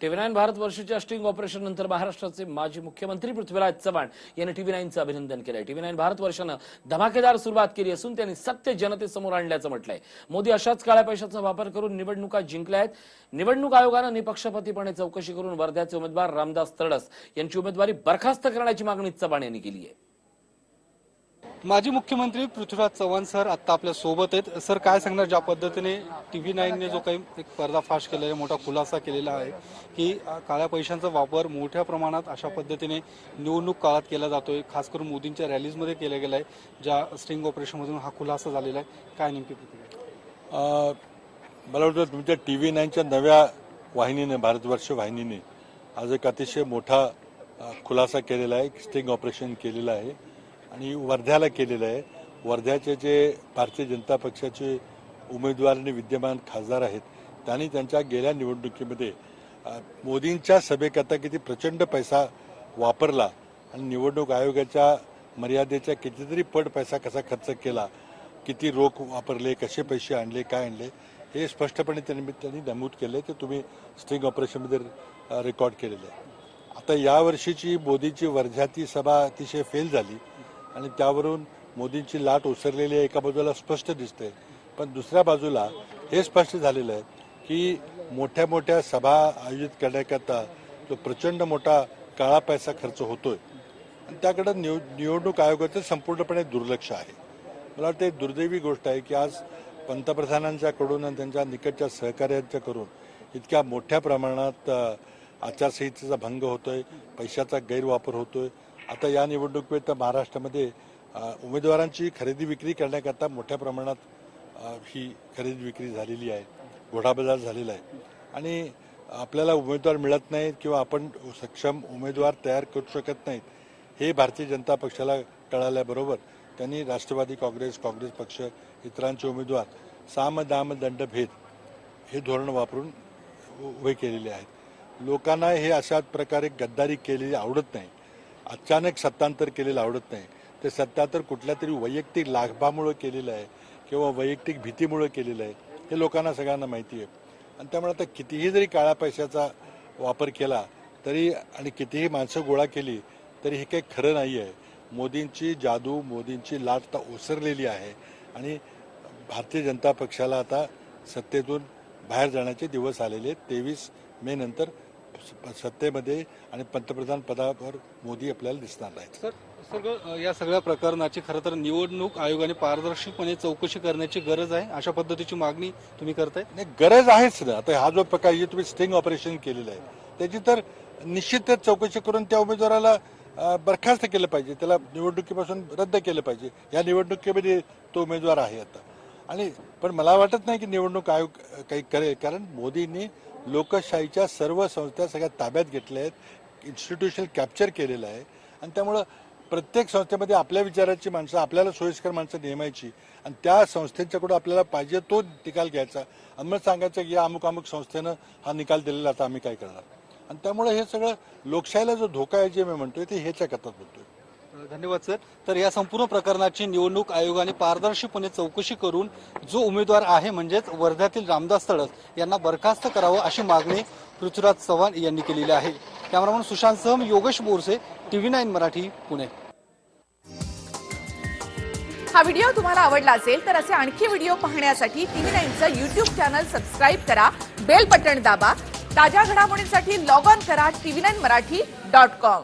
TV nine Bharat वर्षाच्या sting operation नंतर महाराष्ट्राचे माजी मुख्यमंत्री पृथ्वीराज चव्हाण यांनी टीव्ही नाईनचं अभिनंदन केलंय. टीव्ही नाईन भारत वर्षानं धमाकेदार सुरुवात केली असून त्यांनी सत्य जनतेसमोर आणल्याचं म्हटलंय. मोदी अशाच काळ्या पैशाचा वापर करून निवडणुका जिंकल्या आहेत. निवडणूक आयोगानं निपक्षपातीपणे चौकशी करून वर्ध्याचे उमेदवार रामदास तडस यांची उमेदवारी बरखास्त करण्याची मागणी चव्हाण यांनी केली आहे माजी मुख्यमंत्री पृथ्वीराज चव्हाण सर आता आपल्यासोबत आहेत. सर काय सांगणार? ज्या पद्धतीने टी व्ही नाईनने जो काही एक पर्दाफाश केलेला आहे मोठा खुलासा केलेला आहे की काळ्या पैशांचा वापर मोठ्या प्रमाणात अशा पद्धतीने निवडणूक काळात केला जातोय. खास करून मोदींच्या रॅलीजमध्ये केला गेला आहे ज्या स्टिंग ऑपरेशनमधून हा खुलासा झालेला आहे. काय नेमकी प्रतिक्रिया मला वाटतं तुमच्या टी व्ही नाईनच्या नव्या वाहिनीने भारतवर्ष वाहिनीने आज एक अतिशय मोठा खुलासा केलेला आहे स्टिंग ऑपरेशन केलेलं आहे. आणि वर्ध्याला केलेलं आहे. वर्ध्याचे जे भारतीय जनता पक्षाचे उमेदवार आणि विद्यमान खासदार आहेत त्यांनी त्यांच्या गेल्या निवडणुकीमध्ये मोदींच्या सभेकरता किती प्रचंड पैसा वापरला आणि निवडणूक आयोगाच्या मर्यादेच्या कितीतरी पट पैसा कसा खर्च केला किती रोख वापरले कसे पैसे आणले काय आणले हे स्पष्टपणे त्यांनी त्यांनी नमूद केले ते तुम्ही स्ट्रिंग ऑपरेशनमध्ये रेकॉर्ड केलेले आहे. आता यावर्षीची मोदीची वर्ध्याती सभा अतिशय फेल झाली. आणि त्यावरून मोदींची लाट ओसरलेली आहे एका बाजूला स्पष्ट दिसते पण दुसऱ्या बाजूला हे स्पष्ट झालेलं आहे की मोठ्या मोठ्या सभा आयोजित करण्याकरता जो प्रचंड मोठा काळा पैसा खर्च होतोय आणि त्याकडे निव निवडणूक आयोगाचं संपूर्णपणे दुर्लक्ष आहे. मला वाटतं एक दुर्दैवी गोष्ट आहे की आज पंतप्रधानांच्याकडून आणि त्यांच्या निकटच्या सहकार्यांच्याकडून इतक्या मोठ्या प्रमाणात आचारसंहितेचा भंग होतोय पैशाचा गैरवापर होतोय. आता या निवडणुकीत तर महाराष्ट्रामध्ये उमेदवारांची खरेदी विक्री करण्याकरता मोठ्या प्रमाणात ही खरेदी विक्री झालेली आहे. घोडाबाजार झालेला आहे. आणि आपल्याला उमेदवार मिळत नाहीत किंवा आपण सक्षम उमेदवार तयार करू शकत नाहीत हे भारतीय जनता पक्षाला कळाल्याबरोबर त्यांनी राष्ट्रवादी काँग्रेस काँग्रेस पक्ष इतरांचे उमेदवार साम दाम दंड भेद हे धोरण वापरून उभे केलेले आहेत. लोकांना हे अशा प्रकारे गद्दारी केलेली आवडत नाही. अचानक सत्तांतर केलेलं आवडत नाही. ते सत्तांतर कुठल्या तरी वैयक्तिक लाभामुळे केलेलं आहे किंवा वैयक्तिक भीतीमुळे केलेलं आहे हे लोकांना सगळ्यांना माहिती आहे. आणि त्यामुळे आता कितीही जरी काळ्या पैशाचा वापर केला तरी आणि कितीही माणसं गोळा केली तरी हे काही खरं नाही आहे. मोदींची जादू मोदींची लाट आता ओसरलेली आहे आणि भारतीय जनता पक्षाला आता सत्तेतून बाहेर जाण्याचे दिवस आलेले आहेत. तेवीस मे नंतर सत्तेमध्ये आणि पंतप्रधान पदावर मोदी आपल्याला दिसणार नाहीत. सर सगळं या सगळ्या प्रकरणाची खरं तर निवडणूक आयोगाने पारदर्शकपणे चौकशी करण्याची गरज आहे. अशा पद्धतीची मागणी तुम्ही करताय? नाही गरज आहेच ना. आता हा जो प्रकार जे तुम्ही स्टिंग ऑपरेशन केलेलं आहे त्याची तर निश्चितच चौकशी करून त्या उमेदवाराला बरखास्त केलं पाहिजे. त्याला निवडणुकीपासून रद्द केलं पाहिजे. या निवडणुकीमध्ये तो उमेदवार आहे आता. आणि पण मला वाटत नाही की निवडणूक आयोग काही करेल कारण मोदींनी लोकशाहीच्या सर्व संस्था सगळ्या ताब्यात घेतल्या आहेत इन्स्टिट्यूशन कॅप्चर केलेलं आहे. आणि त्यामुळं प्रत्येक संस्थेमध्ये आपल्या विचाराची माणसं आपल्याला सोयीस्कर माणसं नेमायची. आणि त्या संस्थेच्याकडून आपल्याला पाहिजे तो निकाल घ्यायचा. आणि मग सांगायचं की या अमुक अमुक संस्थेनं हा निकाल दिलेला आता आम्ही काय करणार? आणि त्यामुळे हे सगळं लोकशाहीला जो धोका आहे जे मी म्हणतोय ते ह्याच्या कथात बोलतोय. धन्यवाद सर. तर या संपूर्ण प्रकरणाची निवडणूक आयोगाने पारदर्शीपणे चौकशी करून जो उमेदवार आहे म्हणजेच वर्ध्यातील रामदास तडस यांना बरखास्त करावं अशी मागणी पृथ्वीराज चव्हाण यांनी केलेली आहे. कॅमेरामन सुशांत सह योगेश बोरसे टीव्ही नाईन मराठी पुणे. हा व्हिडिओ तुम्हाला आवडला असेल तर असे आणखी व्हिडिओ पाहण्यासाठी टीव्ही नाईनचं युट्यूब चॅनल सबस्क्राईब करा बेल बटन दाबा ताज्या घडामोडींसाठी लॉग ऑन करा TV nine Marathi dot com.